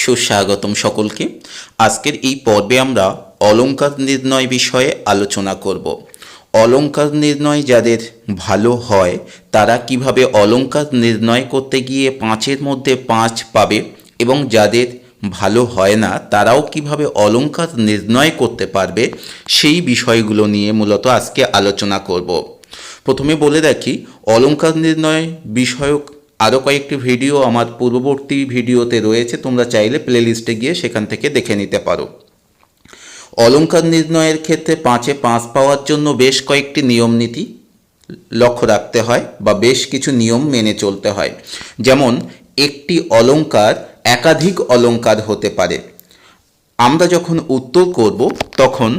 সুস্বাগতম সকলকে। আজকের এই পর্বে আমরা অলঙ্কার নির্ণয় বিষয়ে আলোচনা করব। অলংকার নির্ণয় যাদের ভালো হয়, তারা কীভাবে অলঙ্কার নির্ণয় করতে গিয়ে পাঁচের মধ্যে পাঁচ পাবে এবং যাদের ভালো হয় না, তারাও কীভাবে অলঙ্কার নির্ণয় করতে পারবে, সেই বিষয়গুলো নিয়ে মূলত আজকে আলোচনা করব। প্রথমে বলে রাখি অলঙ্কার নির্ণয় বিষয়ক আরও কয়েকটি ভিডিও আমার পূর্ববর্তী ভিডিওতে রয়েছে, তোমরা চাইলে প্লেলিস্টে গিয়ে সেখান থেকে দেখে নিতে পারো। অলঙ্কার নির্ণয়ের ক্ষেত্রে পাঁচে পাঁচ পাওয়ার জন্য বেশ কয়েকটি নিয়ম নীতি লক্ষ্য রাখতে হয় বা বেশ কিছু নিয়ম মেনে চলতে হয়। যেমন, একটি অলঙ্কার একাধিক অলঙ্কার হতে পারে। আমরা যখন উত্তর করব, তখন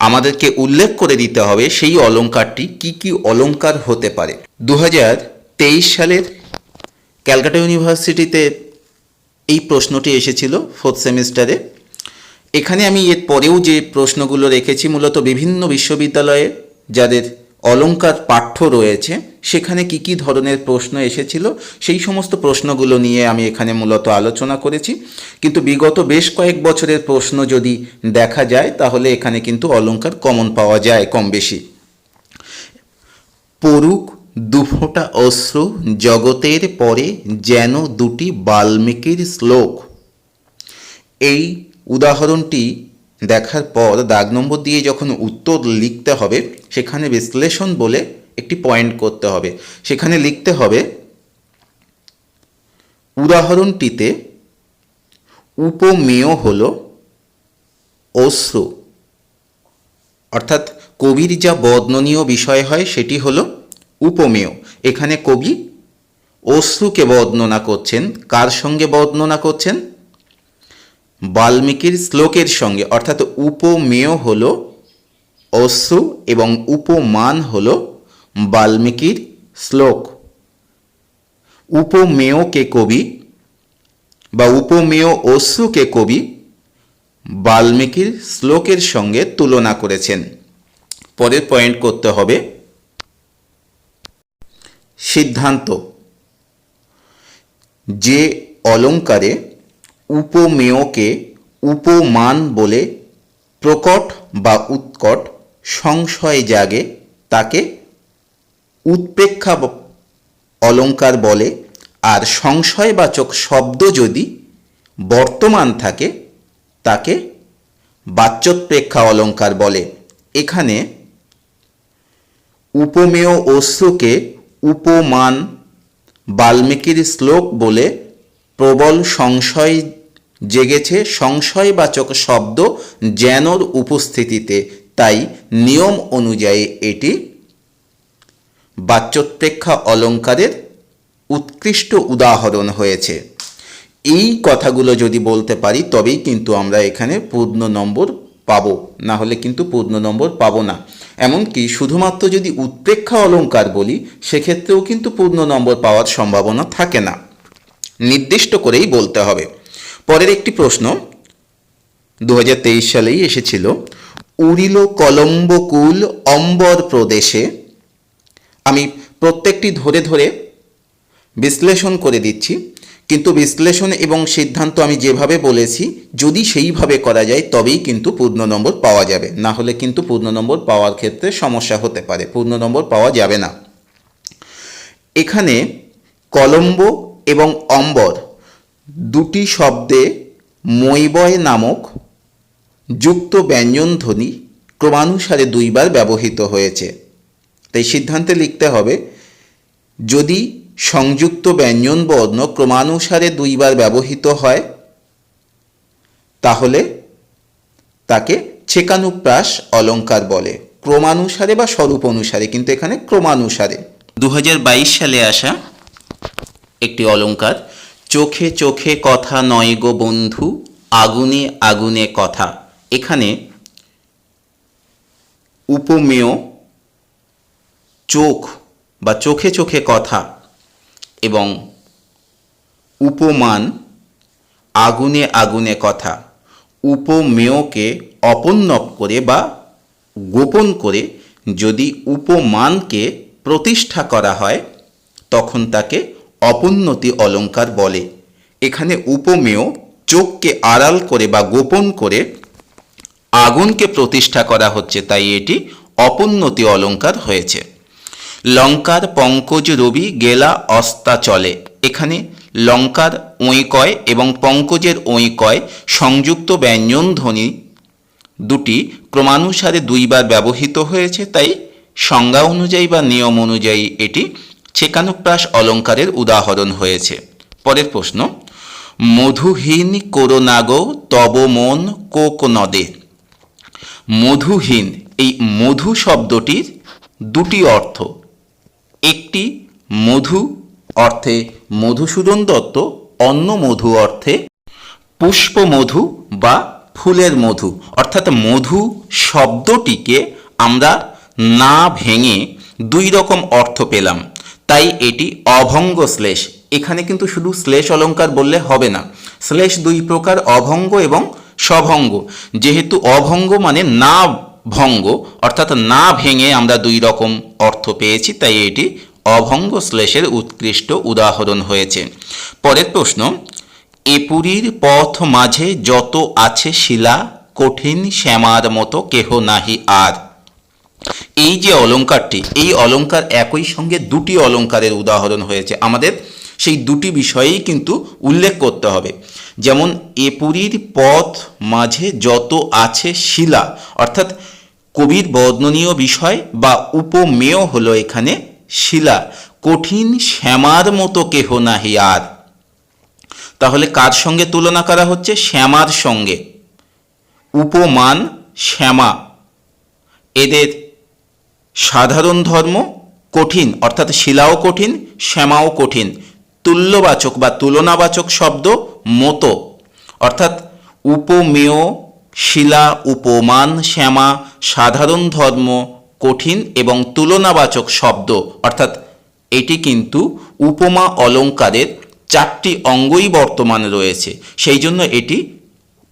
আমাদেরকে উল্লেখ করে দিতে হবে সেই অলঙ্কারটি কি কি অলঙ্কার হতে পারে। দু হাজার তেইশ সালের ক্যালকাটা ইউনিভার্সিটিতে এই প্রশ্নটি এসেছিল ফোর্থ সেমিস্টারে এখানে আমি এর পরেও যে প্রশ্নগুলো রেখেছি, মূলত বিভিন্ন বিশ্ববিদ্যালয়ে যাদের অলঙ্কার পাঠ্য রয়েছে, সেখানে কি কি ধরনের প্রশ্ন এসেছিল, সেই সমস্ত প্রশ্নগুলো নিয়ে আমি এখানে মূলত আলোচনা করেছি। কিন্তু বিগত বেশ কয়েক বছরের প্রশ্ন যদি দেখা যায়, তাহলে এখানে কিন্তু অলঙ্কার কমন পাওয়া যায় কম বেশি। পড়ুক দুফোঁটা অশ্রু জগতের পরে যেন দুটি বাল্মীকির শ্লোক। এই উদাহরণটি দেখার পর দাগ নম্বর দিয়ে যখন উত্তর লিখতে হবে, সেখানে বিশ্লেষণ বলে একটি পয়েন্ট করতে হবে। সেখানে লিখতে হবে, উদাহরণটিতে উপমেয় হল অশ্রু। অর্থাৎ কবির যা বর্ণনীয় বিষয় হয় সেটি হলো উপমেয়। এখানে কবি অশ্রুকে বর্ণনা করছেন। কার সঙ্গে বর্ণনা করছেন? বাল্মীকির শ্লোকের সঙ্গে। অর্থাৎ উপমেয় হল অশ্রু এবং উপমান হল বাল্মীকির শ্লোক। উপমেয়কে কবি বা উপমেয় অশ্রুকে কবি বাল্মীকির শ্লোকের সঙ্গে তুলনা করেছেন। পরের পয়েন্ট করতে হবে। সিদ্ধান্ত। যে অলঙ্কারে উপমেয়কে উপমান বলে প্রকট বা উৎকট সংশয় জাগে, তাকে উৎপ্রেক্ষা অলঙ্কার বলে। আর সংশয়বাচক শব্দ যদি বর্তমান থাকে, তাকে বাচ্যোৎপ্রেক্ষা অলঙ্কার বলে। এখানে উপমেয় অশ্রুকে উপমান বাল্মীকির শ্লোক বলে প্রবল সংশয় জেগেছে সংশয়বাচক শব্দ জ্ঞানর উপস্থিতিতে। তাই নিয়ম অনুযায়ী এটি বাচ্যোৎপ্রেক্ষা অলঙ্কারের উৎকৃষ্ট উদাহরণ হয়েছে। এই কথাগুলো যদি বলতে পারি, তবেই কিন্তু আমরা এখানে পূর্ণ নম্বর পাবো, না হলে কিন্তু পূর্ণ নম্বর পাবো না। এমনকি শুধুমাত্র যদি উৎপ্রেক্ষা অলঙ্কার বলি, সেক্ষেত্রেও কিন্তু পূর্ণ নম্বর পাওয়ার সম্ভাবনা থাকে না। নির্দিষ্ট করেই বলতে হবে। পরের একটি প্রশ্ন দু হাজার তেইশ সালেই এসেছিল, উড়িল কলম্বকুল অম্বর প্রদেশে। আমি প্রত্যেকটি ধরে ধরে বিশ্লেষণ করে দিচ্ছি। কিন্তু বিশ্লেষণ এবং সিদ্ধান্ত আমি যেভাবে বলেছি, যদি সেইভাবে করা যায়, তবেই কিন্তু পূর্ণ নম্বর পাওয়া যাবে। না হলে কিন্তু পূর্ণ নম্বর পাওয়ার ক্ষেত্রে সমস্যা হতে পারে। পূর্ণ নম্বর পাওয়া যাবে না। এখানে কলম্বো এবং অম্বর দুটি শব্দে মৈবয় নামক যুক্ত ব্যঞ্জনধ্বনি ক্রমানুসারে দুইবার ব্যবহৃত হয়েছে। তাই সিদ্ধান্তে লিখতে হবে, যদি সংযুক্ত ব্যঞ্জন বর্ণ ক্রমানুসারে দুইবার ব্যবহৃত হয়। তাহলে তাকে ছেকানুপ্রাস অলঙ্কার বলে। ক্রমানুসারে বা স্বরূপ অনুসারে, কিন্তু এখানে ক্রমানুসারে। দু হাজার বাইশ সালে আসা একটি অলঙ্কার, চোখে চোখে কথা নয় গো বন্ধু, আগুনে আগুনে কথা। এখানে উপমেয় চোখ বা চোখে চোখে কথা এবং উপমান, আগুনে আগুনে কথা, উপমেয়কে অপন্নক করে বা গোপন করে যদি উপমানকে প্রতিষ্ঠা করা হয়, তখন তাকে অপোন্নতি অলঙ্কার বলে। এখানে উপমেয় চোখকে আড়াল করে বা গোপন করে আগুনকে প্রতিষ্ঠা করা হচ্ছে, তাই এটি অপোন্নতি অলঙ্কার হয়েছে। লঙ্কার পঙ্কজ রবি গেলা অস্তা চলে। এখানে লঙ্কার ঐকয় এবং পঙ্কজের ঐকয় সংযুক্ত ব্যঞ্জন ধ্বনি দুটি ক্রমানুসারে দুইবার ব্যবহৃত হয়েছে, তাই সংজ্ঞা অনুযায়ী বা নিয়ম অনুযায়ী এটি ছেকানুপ্রাস অলঙ্কারের উদাহরণ হয়েছে। পরের প্রশ্ন, মধুহীন করোনাগ তব মন কোক নদে মধুহীন, এই মধু শব্দটির দুটি অর্থ। একটি মধু অর্থে মধুসূদন দত্ত, অন্য মধু অর্থে পুষ্পমধু বা ফুলের মধু। অর্থাৎ মধু শব্দটিকে আমরা না ভেঙে দুই রকম অর্থ পেলাম। তাই এটি অভঙ্গ শ্লেষ। এখানে কিন্তু শুধু শ্লেষ অলঙ্কার বললে হবে না। শ্লেষ দুই প্রকার অভঙ্গ এবং সভঙ্গ। যেহেতু অভঙ্গ মানে না ভঙ্গ, অর্থাৎ না ভেঙে আমরা দুই রকম অর্থ পেয়েছি, তাই এটি অভঙ্গ শ্লেষের উৎকৃষ্ট উদাহরণ হয়েছে। পরের প্রশ্ন এ পথ মাঝে যত আছে শিলা, কঠিন শ্যামার মতো কেহ নাহি আর। এই যে অলঙ্কারটি, এই অলঙ্কার একই সঙ্গে দুটি অলঙ্কারের উদাহরণ হয়েছে। আমাদের সেই দুটি বিষয়েই কিন্তু উল্লেখ করতে হবে। যেমন, এ পুরীর পথ মাঝে যত আছে শিলা, অর্থাৎ কবির বর্ণনীয় বিষয় বা উপমেয় হলো এখানে শিলা। কঠিন শ্যামার মতো কেহ নাহি আর। তাহলে কার সঙ্গে তুলনা করা হচ্ছে? শ্যামার সঙ্গে। উপমান, শ্যামা। এদের সাধারণ ধর্ম কঠিন, অর্থাৎ শিলাও কঠিন, শ্যামাও কঠিন। তুল্যবাচক বা তুলনাবাচক শব্দ মতো। অর্থাৎ উপমেয়, শিলা, উপমান, শ্যামা, সাধারণ ধর্ম, কঠিন এবং তুলনাবাচক শব্দ। অর্থাৎ এটি কিন্তু উপমা অলঙ্কারের চারটি অঙ্গই বর্তমান রয়েছে। সেই জন্য এটি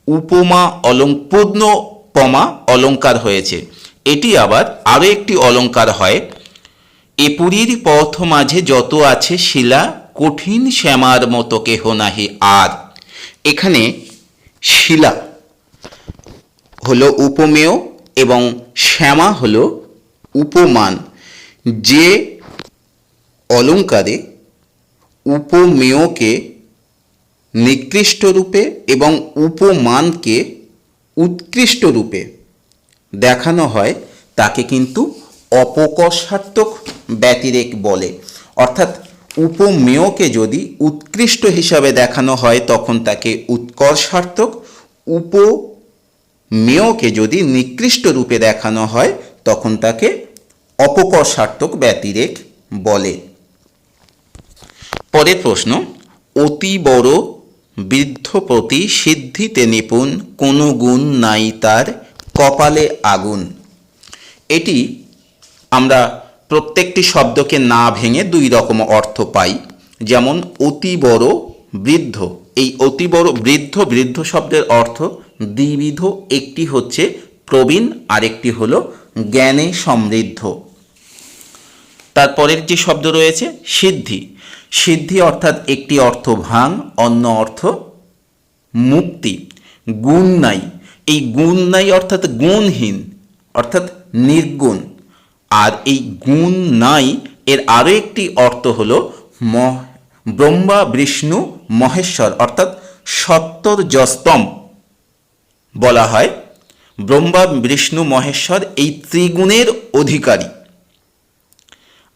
উপমা অলং পূর্ণপমা অলঙ্কার হয়েছে। এটি আবার আরও একটি অলঙ্কার হয়। এ পুরীর পথ মাঝে যত আছে শিলা কঠিন শ্যামার মতো কেহ নাহি আর। এখানে শিলা হলো উপমেয় এবং শ্যামা হলো উপমান। যে অলঙ্কারে উপমেয়কে নিকৃষ্ট রূপে এবং উপমানকে উৎকৃষ্ট রূপে দেখানো হয়, তাকে কিন্তু অপকর্ষাত্মক ব্যতিরেক বলে। অর্থাৎ উপমেয়কে যদি উৎকৃষ্ট হিসাবে দেখানো হয়, তখন তাকে উৎকর্ষার্থক উপমেয়কে যদি নিকৃষ্ট রূপে দেখানো হয়, তখন তাকে অপকর্ষার্থক ব্যতিরেক বলে। পরের প্রশ্ন, অতি বড় বৃদ্ধ প্রতি সিদ্ধিতে নিপুণ কোনো গুণ নাই তার কপালে আগুন। এটি আমরা প্রত্যেকটি শব্দকে না ভেঙে দুই রকম অর্থ পাই, যেমন অতি বড়, বৃদ্ধ। এই অতি বড়, বৃদ্ধ বৃদ্ধ শব্দের অর্থ দ্বিবিধ। একটি হচ্ছে প্রবীণ, আরেকটি হলো জ্ঞানে সমৃদ্ধ। তারপরের যে শব্দ রয়েছে, সিদ্ধি। সিদ্ধি অর্থাৎ একটি অর্থ ভাঙ, অন্য অর্থ মুক্তি, গুণ নাই। এই গুণ নাই অর্থাৎ গুণহীন, অর্থাৎ নির্গুণ। আর এই গুণ নাই, এর আরও একটি অর্থ হল মহ, ব্রহ্মা, বিষ্ণু, মহেশ্বর, অর্থাৎ সত্তর যস্তম বলা হয় ব্রহ্মা, বিষ্ণু, মহেশ্বর এই ত্রিগুণের অধিকারী।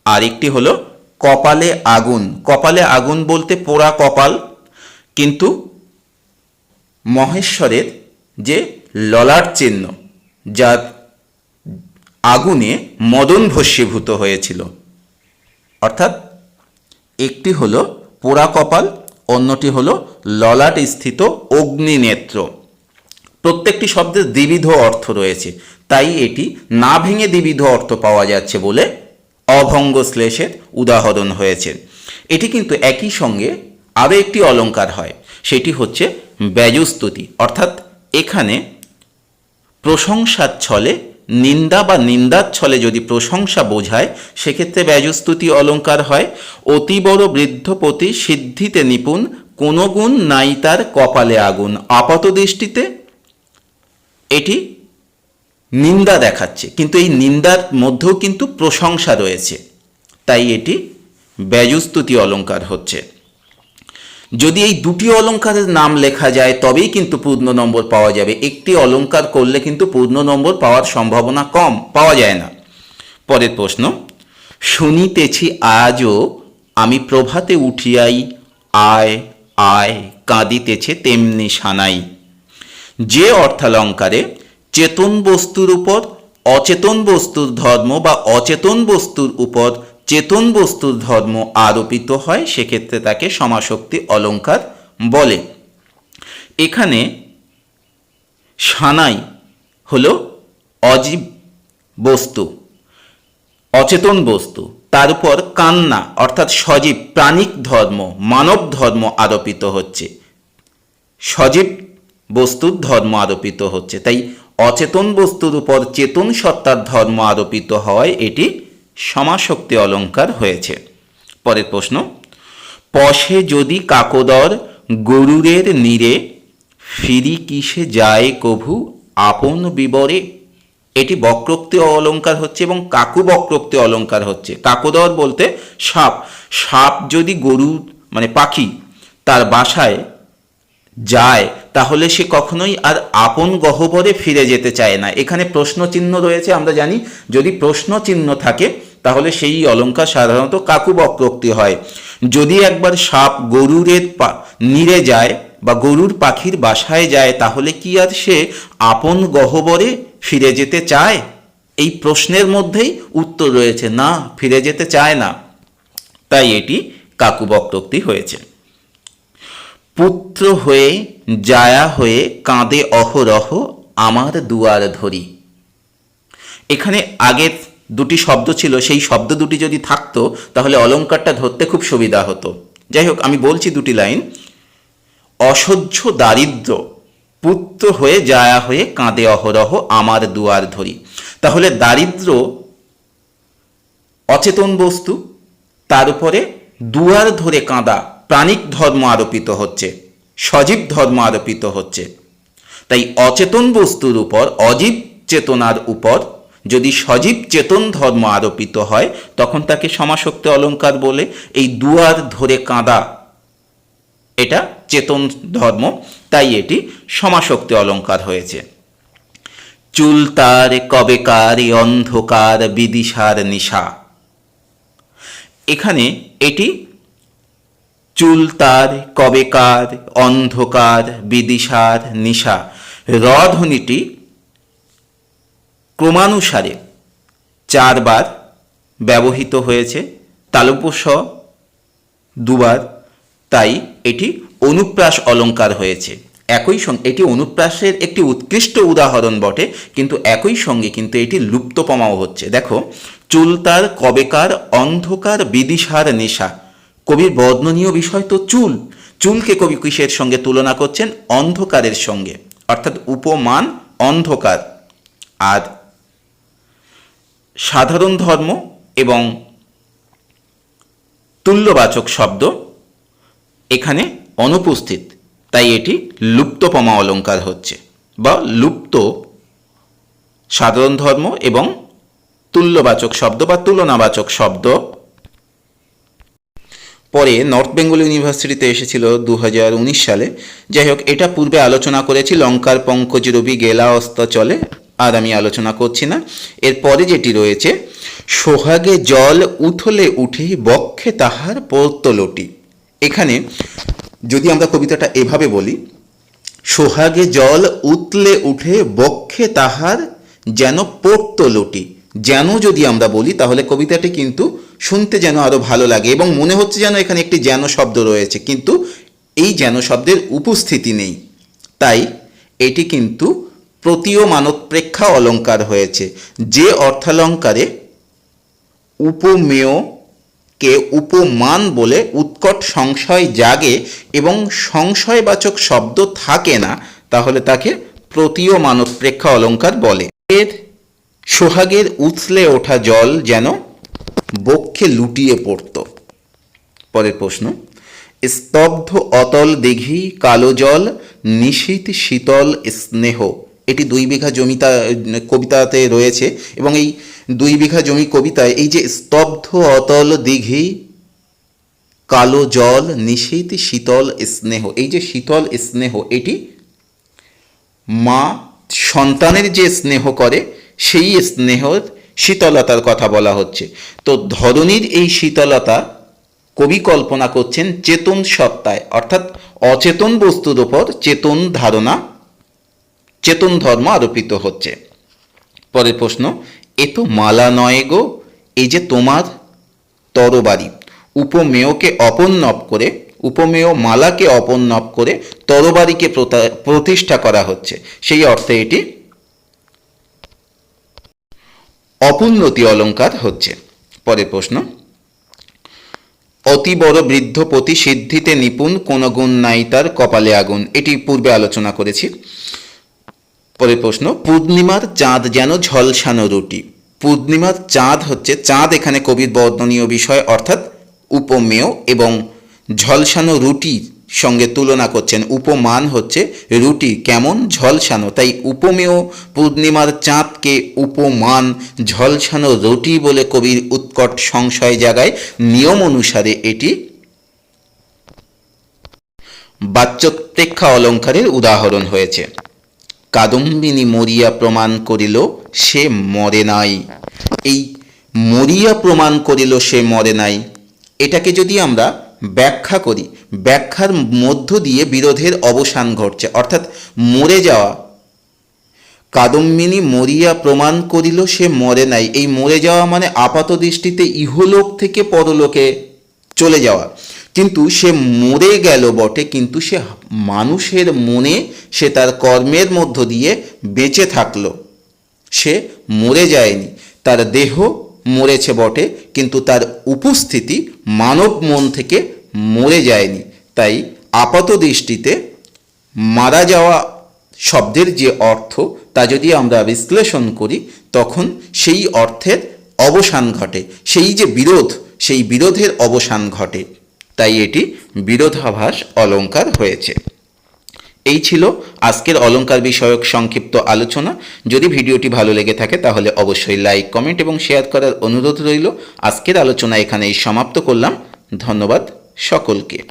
আর একটি হলো কপালে আগুন। কপালে আগুন বলতে পোড়া কপাল, কিন্তু মহেশ্বরের যে ললাট চিহ্ন, যার আগুনে মদন ভস্মীভূত হয়েছিল। অর্থাৎ একটি হলো পোড়া কপাল, অন্যটি হলো ললাট স্থিত অগ্নিনেত্র। প্রত্যেকটি শব্দের দ্বিবিধ অর্থ রয়েছে, তাই এটি না ভেঙে দ্বিবিধ অর্থ পাওয়া যাচ্ছে বলে অভঙ্গ শ্লেষের উদাহরণ হয়েছে। এটি কিন্তু একই সঙ্গে আরও একটি অলঙ্কার হয়, সেটি হচ্ছে ব্যজস্তুতি। অর্থাৎ এখানে প্রশংসার ছলে নিন্দা বা নিন্দার ছলে যদি প্রশংসা বোঝায়, সেক্ষেত্রে ব্যজস্তুতি অলঙ্কার হয়। অতি বড় বৃদ্ধপতি সিদ্ধিতে নিপুণ কোনো গুণ নাই তার কপালে আগুন। আপাত দৃষ্টিতে এটি নিন্দা দেখাচ্ছে। কিন্তু এই নিন্দার মধ্যেও কিন্তু প্রশংসা রয়েছে। তাই এটি ব্যয়স্তুতি অলঙ্কার হচ্ছে। যদি এই দুটি অলঙ্কারের নাম লেখা যায়, তবেই কিন্তু পূর্ণ নম্বর পাওয়া যাবে। একটি অলঙ্কার করলে কিন্তু পূর্ণ নম্বর পাওয়ার সম্ভাবনা কম, পাওয়া যায় না। পরের প্রশ্ন, শুনিতেছি আজও আমি প্রভাতে উঠিয়াই, আয় আয়, কাঁদিতেছে তেমনি সানাই। যে অর্থালঙ্কারে চেতন বস্তুর উপর, অচেতন বস্তুর ধর্ম বা অচেতন বস্তুর উপর চেতন বস্তুর ধর্ম আরোপিত হয়, সেক্ষেত্রে তাকে সমাশক্তি অলঙ্কার বলে। এখানে সানাই হলো অজীব বস্তু, অচেতন বস্তু। তার উপর কান্না, অর্থাৎ সজীব প্রাণিক ধর্ম, মানব ধর্ম আরোপিত হচ্ছে। সজীব বস্তুর ধর্ম আরোপিত হচ্ছে। তাই অচেতন বস্তুর উপর চেতন সত্তার ধর্ম আরোপিত হয়, এটি সমাশক্তি অলঙ্কার হয়েছে। পরের প্রশ্ন, পশে যদি কাকদর গরুরের নীরে, ফিরি কিসে যায় কভু আপন বিবরে? এটি বক্রোক্তি অলঙ্কার হচ্ছে এবং কাকু বক্রোক্তি অলঙ্কার হচ্ছে। কাকুদর বলতে সাপ। সাপ যদি গরু মানে পাখি, তার বাসায় যায়, তাহলে সে কখনোই আর আপন গহ্বরে ফিরে যেতে চায় না। এখানে প্রশ্ন চিহ্ন রয়েছে, আমরা জানি। যদি প্রশ্ন চিহ্ন থাকে তাহলে সেই অলঙ্কার সাধারণত কাকু বক্রোক্তি হয়। যদি একবার সাপ গরুরের নিরে যায় বা গরুর পাখির বাসায় যায়, তাহলে কি আর সে আপন গহ্বরে ফিরে যেতে চায়? এই প্রশ্নের মধ্যেই উত্তর রয়েছে, না, ফিরে যেতে চায় না। তাই এটি কাকু বক্রোক্তি হয়েছে। পুত্র হয়ে, জায়া হয়ে কাঁদে অহরহ আমার দুয়ার ধরি। এখানে আগের দুটি শব্দ ছিল, সেই শব্দ দুটি যদি থাকতো, তাহলে অলঙ্কারটা ধরতে খুব সুবিধা হতো। যাই হোক, আমি বলছি দুটি লাইন। অসহ্য দারিদ্র পুত্র হয়ে যায়া হয়ে কাঁদে অহরহ আমার দুয়ার ধরি। তাহলে দারিদ্র অচেতন বস্তু তার উপরে দুয়ার ধরে কাঁদা, প্রাণিক ধর্ম আরোপিত হচ্ছে, সজীব ধর্ম আরোপিত হচ্ছে। তাই অচেতন বস্তুর উপর, অজীব চেতনার উপর যদি সজীব চেতন ধর্ম আরোপিত হয়, তখন তাকে সমাশক্তি অলঙ্কার বলে এই দুয়ার ধরে কাঁদা। এটা চেতন ধর্ম, তাই এটি সমাশক্তি অলঙ্কার হয়েছে। চুল তার কবেকার অন্ধকার বিদিশার নিশা। এখানে এটি চুল তার কবেকার অন্ধকার বিদিশার নিশা। রধ্বনিটি ক্রমানুসারে চারবার ব্যবহৃত হয়েছে তালব্যস দুবার, তাই এটি অনুপ্রাস অলঙ্কার হয়েছে। একই সঙ্গে, এটি অনুপ্রাসের একটি উৎকৃষ্ট উদাহরণ বটে, কিন্তু একই সঙ্গে কিন্তু এটি লুপ্তপমাও হচ্ছে। দেখো চুলতার কবেকার, অন্ধকার, বিদিশার নেশা। কবির বর্ণনীয় বিষয় তো চুল। চুলকে কবি কিসের সঙ্গে তুলনা করছেন? অন্ধকারের সঙ্গে। অর্থাৎ উপমান অন্ধকার। আর সাধারণ ধর্ম এবং তুল্যবাচক শব্দ এখানে অনুপস্থিত। তাই এটি লুপ্তপমা অলঙ্কার হচ্ছে বা লুপ্ত সাধারণ ধর্ম এবং তুল্যবাচক শব্দ বা তুলনাবাচক শব্দ। পরে নর্থ বেঙ্গল ইউনিভার্সিটিতে এসেছিল দু হাজার উনিশ সালে। যাই হোক, এটা পূর্বে আলোচনা করেছি, লঙ্কার পঙ্কজ রবি গেলা অস্ত চলে। আর আমি আলোচনা করছি না। এরপরে যেটি রয়েছে, সোহাগে জল উথলে উঠে বক্ষে তাহার পর্তলটি এখানে যদি আমরা কবিতাটা এভাবে বলি, সোহাগে জল উতলে উঠে বক্ষে তাহার যেন পড়তলটি যেন যদি আমরা বলি, তাহলে কবিতাটি কিন্তু শুনতে যেন আরও ভালো লাগে এবং মনে হচ্ছে যেন এখানে একটি যেন শব্দ রয়েছে, কিন্তু এই যেন শব্দের উপস্থিতি নেই। তাই এটি কিন্তু প্রতীয় মানৎপ্রেক্ষা অলঙ্কার হয়েছে। যে অর্থালঙ্কারে উপমেয় কে উপমান বলে উৎকট সংশয় জাগে এবং সংশয়বাচক শব্দ থাকে না, তাহলে তাকে প্রতীয় মানৎপ্রেক্ষা অলঙ্কার বলে। এর সোহাগের উথলে ওঠা জল যেন বক্ষে লুটিয়ে পড়ত। পরের প্রশ্ন, স্তব্ধ অতল দিঘি, কালো জল নিশীত শীতল স্নেহ এটি দুই বিঘা জমিতা, কবিতাতে রয়েছে এবং এই দুই বিঘা জমি কবিতায় এই যে স্তব্ধ অতল দিঘি, কালো জল নিশীত শীতল স্নেহ, এই যে শীতল স্নেহ, এটি মা সন্তানের যে স্নেহ করে, সেই স্নেহর শীতলতার কথা বলা হচ্ছে। তো ধরনীর এই শীতলতা কবি কল্পনা করছেন চেতন সত্তায়, অর্থাৎ অচেতন বস্তুর ওপর চেতন ধারণা চেতন ধর্ম আরোপিত হচ্ছে। পরের প্রশ্ন, এ তো মালা নয় গো, এই যে তোমার তরবারি, উপমেয়কে অপন্নব করে, উপমেয় মালাকে অপন্নব করে তরবারিকে প্রতিষ্ঠা করা হচ্ছে। সেই অর্থে এটি অপুন্নতি অলঙ্কার হচ্ছে। পরের প্রশ্ন, অতি বড় বৃদ্ধ প্রতি সিদ্ধিতে নিপুণ কোন গুণ নাই তার কপালে আগুন। এটি পূর্বে আলোচনা করেছি। পরের প্রশ্ন, পূর্ণিমার চাঁদ যেন ঝলসানো রুটি। পূর্ণিমার চাঁদ হচ্ছে, চাঁদ এখানে কবির বর্ণনীয় বিষয়, অর্থাৎ উপমেয় এবং ঝলসানো রুটির সঙ্গে তুলনা করছেন। উপমান হচ্ছে রুটি কেমন ঝলসানো, তাই উপমেয় পূর্ণিমার চাঁদকে উপমান, ঝলসানো রুটি বলে কবির উৎকট সংশয় জাগায়। নিয়ম অনুসারে এটি বাচ্যোৎপ্রেক্ষা অলঙ্কারের উদাহরণ হয়েছে। কাদম্বিনী মরিয়া প্রমাণ করিল, সে মরে নাই। এই মরিয়া প্রমাণ করিল, সে মরে নাই। এটাকে যদি আমরা ব্যাখ্যা করি, ব্যাখ্যার মধ্য দিয়ে বিরোধের অবসান ঘটছে। অর্থাৎ মরে যাওয়া, কাদম্বিনী মরিয়া প্রমাণ করিল, সে মরে নাই। এই মরে যাওয়া মানে আপাত দৃষ্টিতে ইহলোক থেকে পরলোকে চলে যাওয়া। কিন্তু সে মরে গেল বটে, কিন্তু সে মানুষের মনে সে তার কর্মের মধ্য দিয়ে বেঁচে থাকল। সে মরে যায়নি। তার দেহ মরেছে বটে, কিন্তু তার উপস্থিতি মানব মন থেকে মরে যায়নি। তাই আপাত দৃষ্টিতে মারা যাওয়া শব্দের যে অর্থ, তা যদি আমরা বিশ্লেষণ করি, তখন সেই অর্থের অবসান ঘটে। সেই যে বিরোধ, সেই বিরোধের অবসান ঘটে। তাই এটি বিরোধাভাস অলঙ্কার হয়েছে। এই ছিল আজকের অলঙ্কার বিষয়ক সংক্ষিপ্ত আলোচনা। যদি ভিডিওটি ভালো লেগে থাকে তাহলে অবশ্যই লাইক, কমেন্ট এবং শেয়ার করার অনুরোধ রইল। আজকের আলোচনা এখানেই সমাপ্ত করলাম। ধন্যবাদ সকলকে।